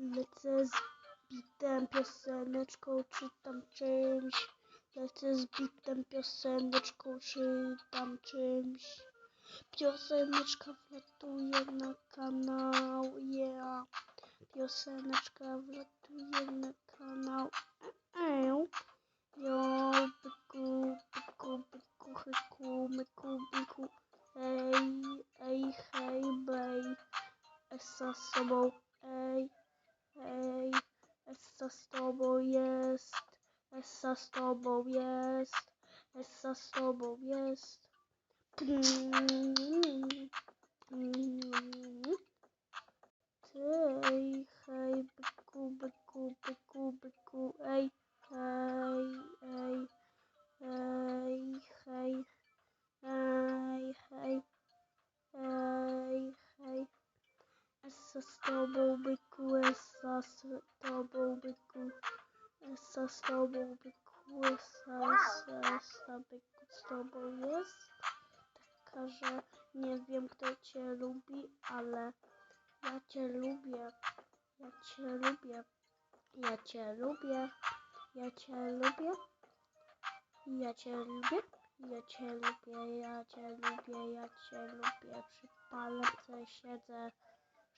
Lecę z bitem, pioseneczką, czy tam czymś. Lecę z bitem, pioseneczką, czy tam czymś. Pioseneczka wlatuje na kanał, yeah. Pioseneczka wlatuje na kanał. Eee. Jo, byku, byku, byku, hyku, myku, biku. Ej, ej, hej, bej. Essa z sobą. Essa z tobą jest. Essa z tobą jest. Essa z tobą jest. Ej, Essa z tobą, byku, essa z tobą, byku, essa z tobą, byku, essa, essa, essa, z tobą jest. Taka, że nie wiem, kto cię lubi, ale ja cię lubię. Ja cię lubię. Ja cię lubię. Ja cię lubię. Ja cię lubię. Ja cię lubię. Ja cię lubię. Ja cię lubię. Przy palce siedzę.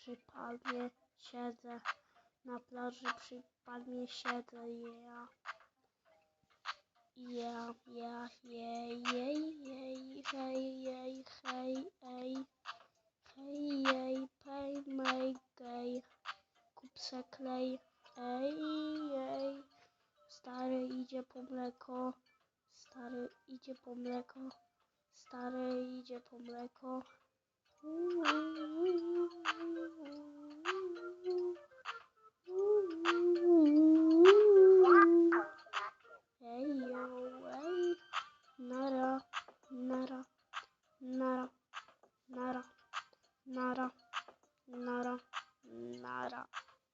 Przy palmie siedzę. Na plaży przy palmie siedzę. Yeah. Yeah, yeah, yeah, yeah, yeah, hej, jej, hej, ej, hej, jej, pej, mej, gej, kup se klej, ej, jej, stary idzie po mleko, stary idzie po mleko, stary idzie po mleko. Ej, nara, nara, nara.